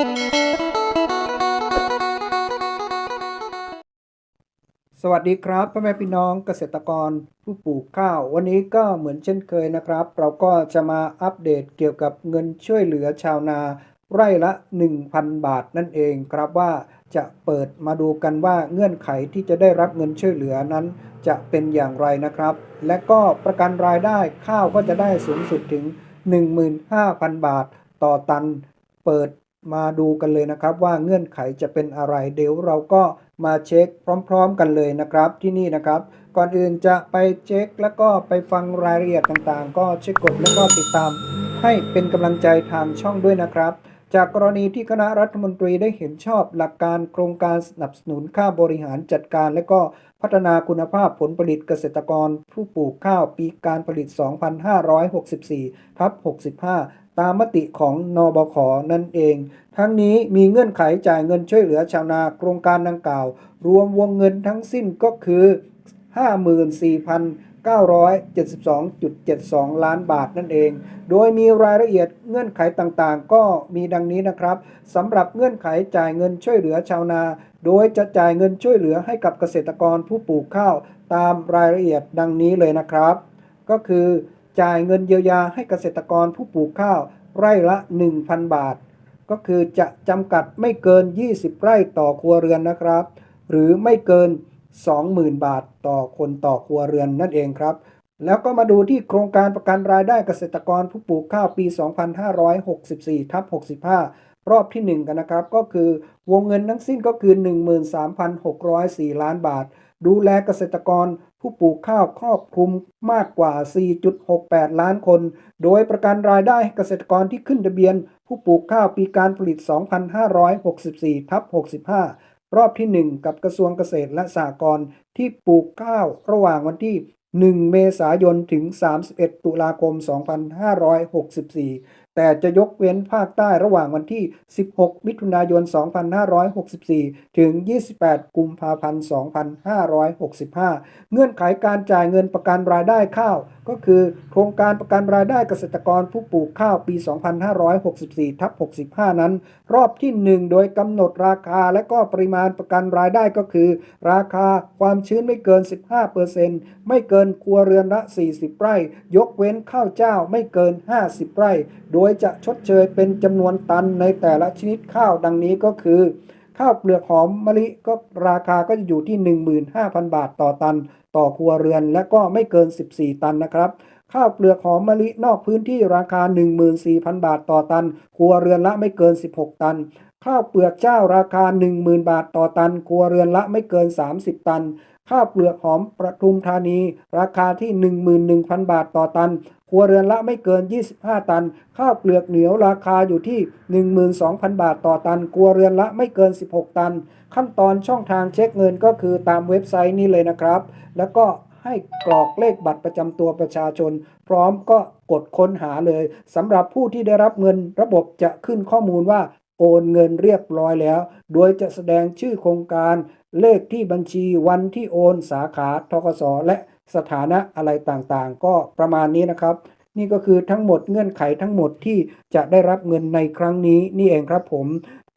สวัสดีครับพ่อแม่พี่น้องเกษตรกรผู้ปลูกข้าว วันนี้ก็เหมือนเช่นเคยนะครับ เราก็จะมาอัปเดตเกี่ยวกับเงินช่วยเหลือชาวนาไร่ละ 1,000 บาทนั่นเองครับว่าจะเปิดมาดูกันว่าเงื่อนไขที่จะได้รับเงินช่วยเหลือนั้น จะเป็นอย่างไรนะครับ และก็ประกันรายได้ข้าวก็จะได้สูงสุดถึง 15,000 บาทต่อตัน เปิด มาดูกันเลยนะครับ ว่าเงื่อนไขจะเป็นอะไร เดี๋ยวเราก็มาเช็คพร้อม ๆ กันเลยนะครับที่นี่นะครับ ก่อนอื่นจะไปเช็คแล้วก็ไปฟังรายละเอียดต่างๆ ก็เช็คกดแล้วก็ติดตามให้เป็นกำลังใจทางช่องด้วยนะครับ จากกรณีที่คณะรัฐมนตรีได้เห็นชอบหลักการโครงการสนับสนุนค่าบริหารจัดการ และก็พัฒนาคุณภาพผลผลิตเกษตรกร ผู้ปลูกข้าวปีการผลิต 2564ทับ65 ตามมติของนบขนั่นเอง ทั้งนี้มีเงื่อนไขจ่ายเงินช่วยเหลือชาวนาโครงการดังกล่าว รวมวงเงินทั้งสิ้นก็คือ 972.72 ล้านบาทนั่นเอง โดยมีรายละเอียดเงื่อนไขต่างๆ ก็มีดังนี้นะครับสำหรับเงื่อนไขจ่ายเงินช่วยเหลือชาวนา โดยจะจ่ายเงินช่วยเหลือให้กับเกษตรกรผู้ปลูกข้าวตามรายละเอียดดังนี้เลยนะครับ ก็คือ จ่ายเงินเยียวยาให้เกษตรกรผู้ปลูกข้าวไร่ละ 1,000 บาท ก็คือจะจำกัดไม่เกิน 20 ไร่ต่อครัวเรือนนะครับ หรือไม่เกิน 20,000 บาทต่อคนต่อครัวเรือนนั่นเองครับ แล้วก็มาดูที่โครงการประกันรายได้เกษตรกรผู้ปลูกข้าวปี 2564ทับ65 รอบที่ 1 กันนะครับ ก็คือวงเงินทั้งสิ้นก็คือ 13,604 ล้านบาท ดูแลเกษตรกรผู้ปลูกข้าวครอบคลุมมากกว่า 4.68 ล้านคน โดยประกันรายได้เกษตรกรที่ขึ้นทะเบียน ผู้ปลูกข้าวปีการผลิต 2564ทับ65 รอบที่ 1 กับกระทรวงเกษตรและสหกรณ์ที่ปลูกข้าวระหว่างวันที่ 1 เมษายน ถึง 31 ตุลาคม 2564 แต่จะยกเว้นภาคใต้ระหว่างวันที่ 16 มิถุนายน 2564 ถึง 28 กุมภาพันธ์ 2565 เงื่อนไขการจ่ายเงินประกันรายได้ข้าว ก็คือโครงการประกันรายได้เกษตรกรผู้ปลูกข้าวปี 2564 ทับ 65 นั้น รอบที่ 1 โดยกำหนดราคาและก็ปริมาณประกันรายได้ก็คือ ราคาความชื้นไม่เกิน 15%ไม่เกินครัวเรือนละ 40 ไร่ ยกเว้นข้าวเจ้าไม่เกิน 50 ไร่ โดยยจะชดเชยเป็นจำนวนตันในแต่ละชนิดข้าวดังนี้ก็คือ ข้าวเปลือกหอมมะลิก็ราคาก็จะอยู่ที่ 15,000 บาทต่อตัน ต่อครัวเรือนและก็ไม่เกิน 14 ตันนะครับข้าวเปลือกหอมมะลินอกพื้นที่ราคา 14,000 บาทต่อตัน ครัวเรือนละไม่เกิน 16 ตัน ข้าวเปลือกเจ้าราคา 10,000 บาทต่อตัน ครัวเรือนละไม่เกิน 30 ตัน ข้าวเปลือกหอมประทุมธานี ราคาที่ 11,000 บาทต่อตัน ครัวเรือนละไม่เกิน 25 ตัน ข้าวเปลือกเหนียวราคาอยู่ที่ 12,000 บาทต่อตัน ครัวเรือนละไม่เกิน 16 ตัน ขั้นตอนช่องทางเช็คเงินก็คือตามเว็บไซต์นี้เลยนะครับ แล้วก็ให้กรอกเลขบัตรประจำตัวประชาชน พร้อมก็กดค้นหาเลยสำหรับผู้ที่ได้รับเงินระบบจะขึ้นข้อมูลว่า โอนเงินเรียบร้อยแล้ว โดยจะแสดงชื่อโครงการ เลขที่บัญชีวันที่โอนสาขาทกสและสถานะอะไรต่างๆ ก็ประมาณนี้นะครับ นี่ก็คือทั้งหมดเงื่อนไขทั้งหมดที่จะได้รับเงินในครั้งนี้นี่เองครับผม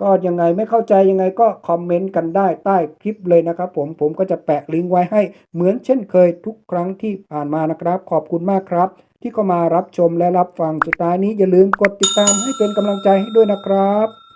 ก็ยังไงไม่เข้าใจยังไงก็คอมเมนต์กันได้ใต้คลิปเลยนะครับผมผมก็จะแปะลิงก์ไว้ให้เหมือนเช่นเคยทุกครั้งที่ผ่านมานะครับ ขอบคุณมากครับ ที่เข้ามารับชมและรับฟังสุดท้ายนี้อย่าลืมกดติดตามให้เป็นกำลังใจให้ด้วยนะครับ